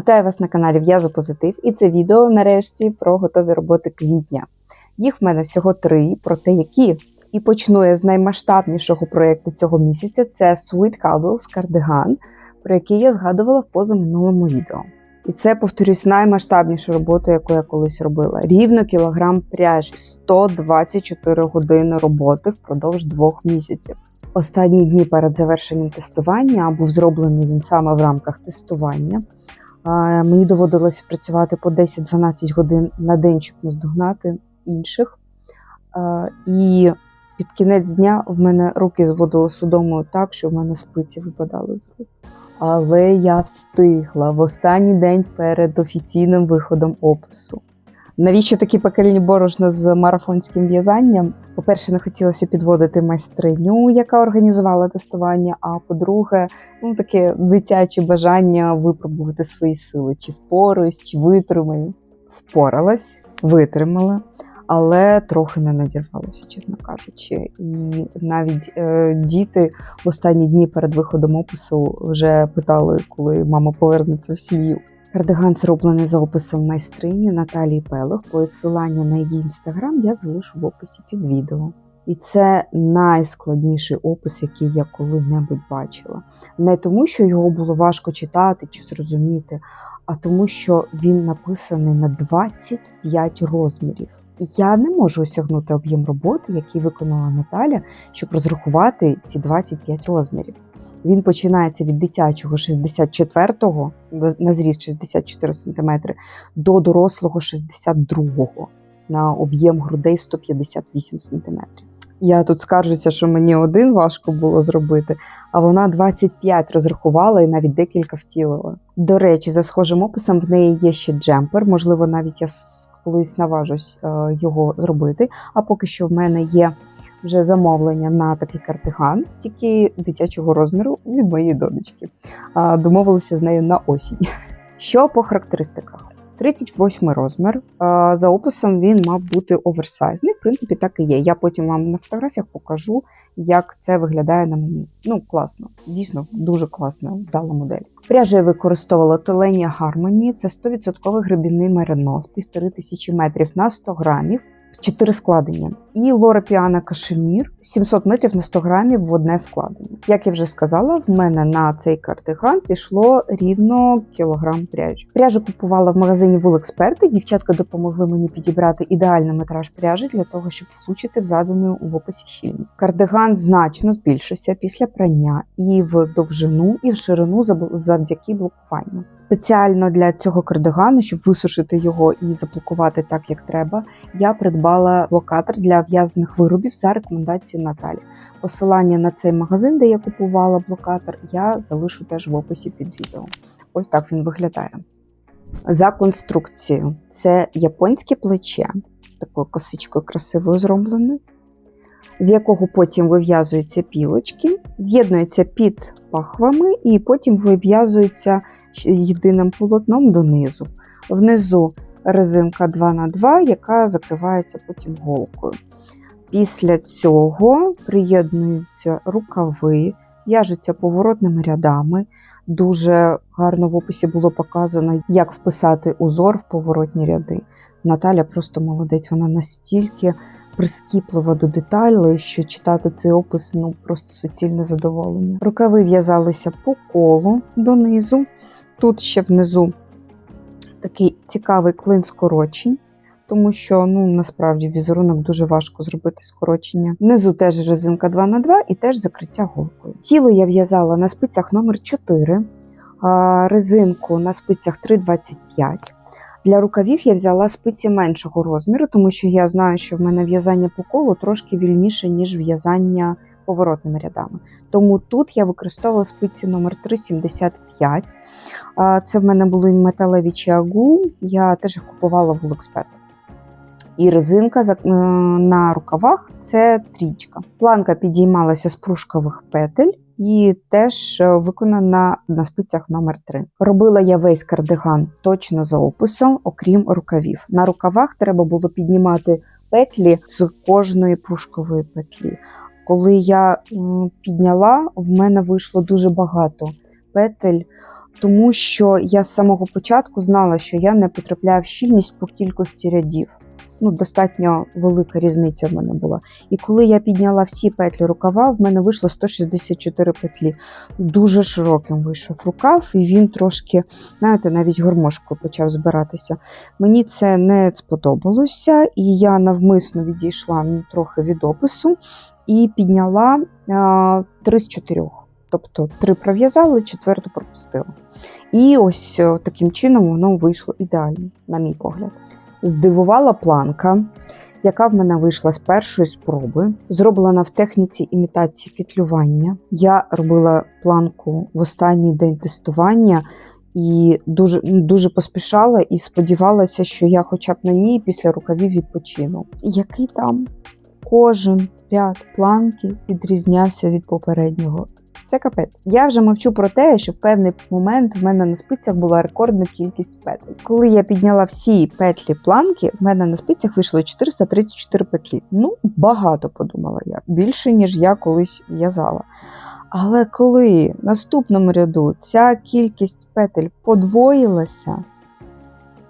Вітаю вас на каналі В'язу Позитив, і це відео нарешті про готові роботи квітня. Їх в мене всього три, проте які. І почну я з наймасштабнішого проєкту цього місяця це Sweet Cuddles кардиган, про який я згадувала в позаминулому відео. І це, повторюсь, наймасштабніша робота, яку я колись робила. Рівно кілограм пряжі, 124 години роботи впродовж двох місяців. Останні дні перед завершенням тестування, був зроблений він саме в рамках тестування. Мені доводилося працювати по 10-12 годин на день, щоб наздогнати інших. І під кінець дня в мене руки зводило судомою так, що в мене спиці випадали з рук. Але я встигла в останній день перед офіційним виходом опису. Навіщо такі пекельні борошна з марафонським в'язанням? По-перше, не хотілося підводити майстриню, яка організувала тестування. А по-друге, ну таке дитяче бажання випробувати свої сили, чи впораюсь, чи витримаю. Впоралась, витримала, але трохи не надірвалася, чесно кажучи. І навіть е, діти в останні дні перед виходом опису вже питали, коли мама повернеться в сім'ю. Кардиган зроблений за описом майстрині Наталії Пелох. Посилання на її інстаграм я залишу в описі під відео. І це найскладніший опис, який я коли-небудь бачила. Не тому, що його було важко читати чи зрозуміти, а тому, що він написаний на 25 розмірів. Я не можу осягнути об'єм роботи, який виконала Наталя, щоб розрахувати ці 25 розмірів. Він починається від дитячого 64-го, на зріст 64 см, до дорослого 62-го на об'єм грудей 158 см. Я тут скаржуся, що мені один важко було зробити, а вона 25 розрахувала і навіть декілька втілила. До речі, за схожим описом в неї є ще джемпер, можливо, навіть я колись наважусь е, його зробити. А поки що в мене є вже замовлення на такий картиган, тільки дитячого розміру від моєї донечки. Домовилися з нею на осінь. Що по характеристиках? 38 розмір. За описом він мав бути оверсайзний. В принципі, так і є. Я потім вам на фотографіях покажу, як це виглядає на мені. Ну, класно, дійсно, дуже класна, вдала модель. Пряжа я використовувала Толення Harmony. Це 100% гребінний меринос, 1500 метрів на 100 грамів. 4 складення. І Лора Піана Кашемір 700 метрів на 100 грамів в одне складення. Як я вже сказала, в мене на цей кардиган пішло рівно кілограм пряжі. Пряжу купувала в магазині Вулексперти. Дівчатка допомогли мені підібрати ідеальний метраж пряжі для того, щоб влучити в задану в описі щільність. Кардиган значно збільшився після прання і в довжину, і в ширину завдяки блокуванню. Спеціально для цього кардигану, щоб висушити його і заблокувати так, як треба, я придбала блокатор для в'язаних виробів за рекомендацією Наталі. Посилання на цей магазин, де я купувала блокатор, я залишу теж в описі під відео. Ось так він виглядає. За конструкцією, це японське плече, такою косичкою красивою зроблене, з якого потім вив'язуються пілочки, з'єднуються під пахвами і потім вив'язуються єдиним полотном донизу. Внизу резинка 2х2, яка закривається потім голкою. Після цього приєднуються рукави, в'яжуться поворотними рядами. Дуже гарно в описі було показано, як вписати узор в поворотні ряди. Наталя просто молодець, вона настільки прискіплива до деталей, що читати цей опис ну просто суцільне задоволення. Рукави в'язалися по колу донизу. Тут ще внизу такий цікавий клин скорочень, тому що ну, насправді візерунок дуже важко зробити скорочення. Внизу теж резинка 2х2 і теж закриття голкою. Тіло я в'язала на спицях номер 4 резинку на спицях 3,25. Для рукавів я взяла спиці меншого розміру, тому що я знаю, що в мене в'язання по колу трошки вільніше, ніж в'язання поворотними рядами. Тому тут я використовувала спиці номер 375 Це в мене були металеві чиагу, я теж їх купувала в Лексперт. І резинка е, на рукавах це трічка. Планка підіймалася з пружкових петель. І теж е, виконана на спицях номер 3 Робила я весь кардиган точно за описом, окрім рукавів. На рукавах треба було піднімати петлі з кожної пружкової петлі. Коли я підняла, в мене вийшло дуже багато петель тому що я з самого початку знала, що я не потрапляю в щільність по кількості рядів. Ну, достатньо велика різниця в мене була. І коли я підняла всі петлі рукава, в мене вийшло 164 петлі. Дуже широким вийшов рукав, і він трошки, знаєте, навіть гармошкою почав збиратися. Мені це не сподобалося, і я навмисно відійшла ну, трохи від опису і підняла а, 3 з 4. Тобто три пров'язали, четверту пропустила. І ось таким чином воно вийшло ідеально, на мій погляд. Здивувала планка, яка в мене вийшла з першої спроби, зроблена в техніці імітації петлювання. Я робила планку в останній день тестування і дуже, дуже поспішала і сподівалася, що я хоча б на ній після рукавів відпочину. Який там кожен ряд планки відрізнявся від попереднього. Це капець. Я вже мовчу про те, що в певний момент в мене на спицях була рекордна кількість петель. Коли я підняла всі петлі планки, в мене на спицях вийшло 434 петлі. Ну, багато подумала я, більше ніж я колись в'язала. Але коли в наступному ряду ця кількість петель подвоїлася,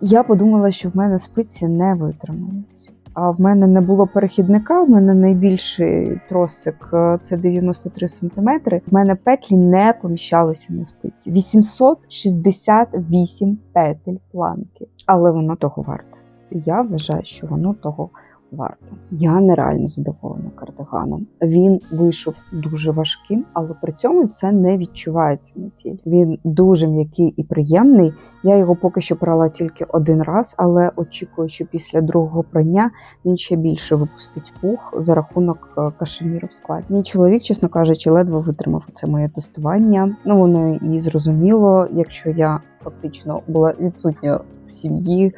я подумала, що в мене спиці не витримають. А в мене не було перехідника, в мене найбільший тросик е, це 93 см. В мене петлі не поміщалися на спиці. 868 петель планки. Але воно того варте. Я вважаю, що воно того варто. Я нереально задоволена кардиганом. Він вийшов дуже важким, але при цьому це не відчувається на тілі. Він дуже м'який і приємний. Я його поки що прала тільки один раз, але очікую, що після другого прання він ще більше випустить пух за рахунок е, кашеміру в складі. Мій чоловік, чесно кажучи, ледве витримав це моє тестування. Ну воно і зрозуміло, якщо я фактично була відсутня в сім'ї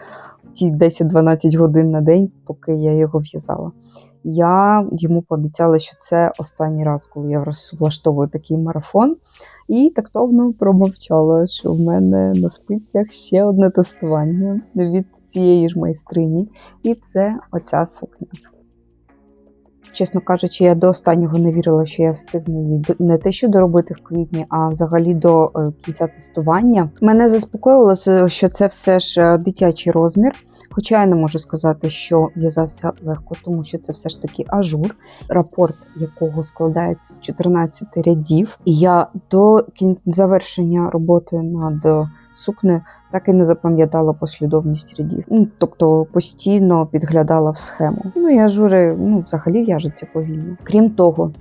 ті 10-12 годин на день, поки я його в'язала. Я йому пообіцяла, що це останній раз, коли я влаштовую такий марафон, і тактовно промовчала, що в мене на спицях ще одне тестування від цієї ж майстрині, і це оця сукня. Чесно кажучи, я до останнього не вірила, що я встигну не те, що доробити в квітні, а взагалі до е, кінця тестування. Мене заспокоїло, що це все ж е, дитячий розмір. Хоча я не можу сказати, що в'язався легко, тому що це все ж таки ажур, рапорт якого складається з 14 рядів. І я до завершення роботи над сукнею так і не запам'ятала послідовність рядів. Ну, тобто постійно підглядала в схему. Ну і ажури ну, взагалі в'яжеться повільно. Крім того,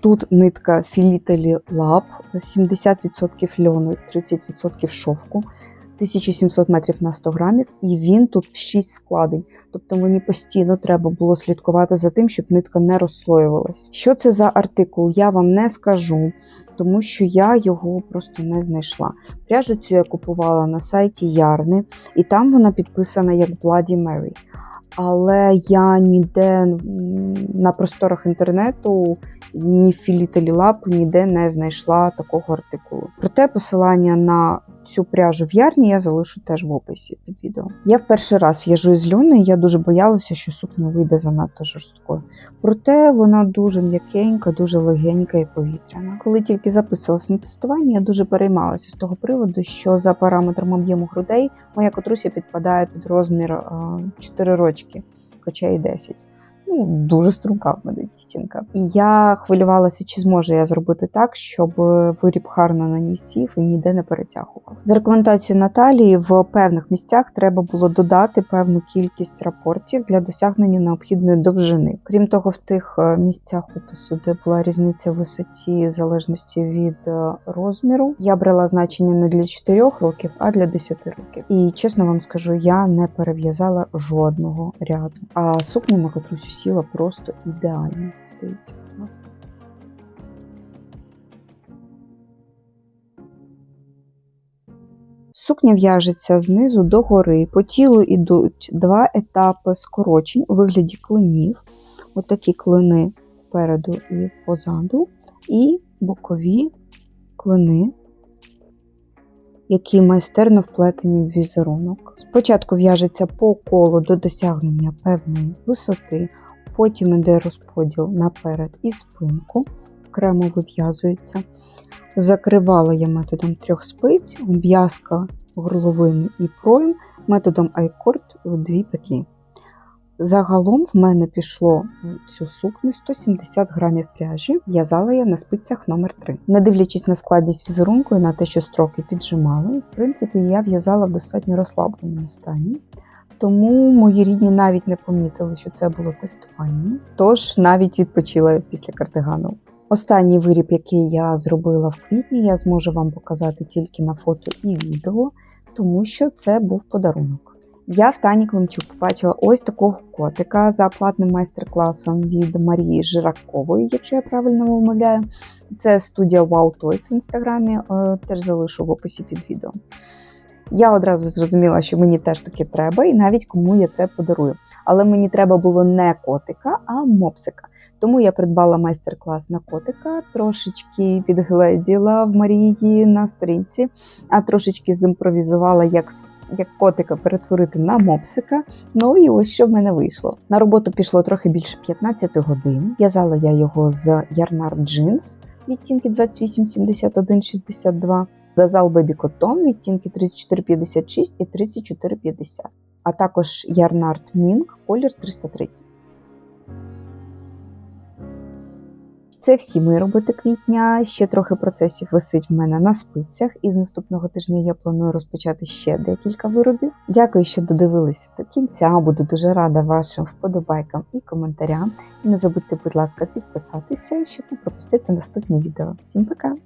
тут нитка філітелі лап, 70% льону, 30% шовку. 1700 метрів на 100 грамів, і він тут в 6 складень. Тобто мені постійно треба було слідкувати за тим, щоб нитка не розслоювалась. Що це за артикул, я вам не скажу, тому що я його просто не знайшла. Пряжу цю я купувала на сайті Ярни, і там вона підписана як Bloody Mary. Але я ніде на просторах інтернету, ні в філітелі лап, ніде не знайшла такого артикулу. Проте посилання на цю пряжу в ярні я залишу теж в описі під відео. Я в перший раз в'яжу із льону, і я дуже боялася, що сукня вийде занадто жорсткою. Проте вона дуже м'якенька, дуже легенька і повітряна. Коли тільки записувалася на тестування, я дуже переймалася з того приводу, що за параметром об'єму грудей моя котруся підпадає під розмір а, 4 рочки, хоча і 10. Ну, дуже струнка в мене дівчинка. І я хвилювалася, чи зможу я зробити так, щоб виріб гарно на ній сів і ніде не перетягував. За рекомендацією Наталії, в певних місцях треба було додати певну кількість рапортів для досягнення необхідної довжини. Крім того, в тих е, місцях опису, де була різниця в висоті в залежності від е, розміру, я брала значення не для 4 років, а для 10 років. І чесно вам скажу, я не перев'язала жодного ряду. А сукня на котрусю сіла просто ідеально. Дивіться, будь ласка. Сукня в'яжеться знизу до гори. По тілу йдуть два етапи скорочень у вигляді клинів. Отакі клини попереду і позаду, і бокові клини, які майстерно вплетені в візерунок. Спочатку в'яжеться по колу до досягнення певної висоти, потім іде розподіл наперед і спинку, окремо вив'язується. Закривала я методом трьох спиць, обв'язка горловини і проєм методом айкорд у дві петлі. Загалом в мене пішло в цю сукню 170 грамів пряжі. В'язала я на спицях номер 3 Не дивлячись на складність візерунку і на те, що строки піджимали, в принципі, я в'язала в достатньо розслабленому стані. Тому мої рідні навіть не помітили, що це було тестування. Тож навіть відпочила після кардигану. Останній виріб, який я зробила в квітні, я зможу вам показати тільки на фото і відео, тому що це був подарунок. Я в Тані Климчук побачила ось такого котика за платним майстер-класом від Марії Жиракової, якщо я правильно вимовляю. Це студія Wow Toys в інстаграмі, е, теж залишу в описі під відео. Я одразу зрозуміла, що мені теж таки треба, і навіть кому я це подарую. Але мені треба було не котика, а мопсика. Тому я придбала майстер-клас на котика, трошечки підгледіла в Марії на сторінці, а трошечки зімпровізувала, як з- як котика перетворити на мопсика. Ну і ось що в мене вийшло. На роботу пішло трохи більше 15 годин. В'язала я його з Yarnard Jeans відтінки 287162, Газал Baby Cotton відтінки 3456 і 3450, а також Yarnard Mink колір 330. Це всі мої роботи квітня. Ще трохи процесів висить в мене на спицях, і з наступного тижня я планую розпочати ще декілька виробів. Дякую, що додивилися до кінця. Буду дуже рада вашим вподобайкам і коментарям. І не забудьте, будь ласка, підписатися, щоб не пропустити наступні відео. Всім пока!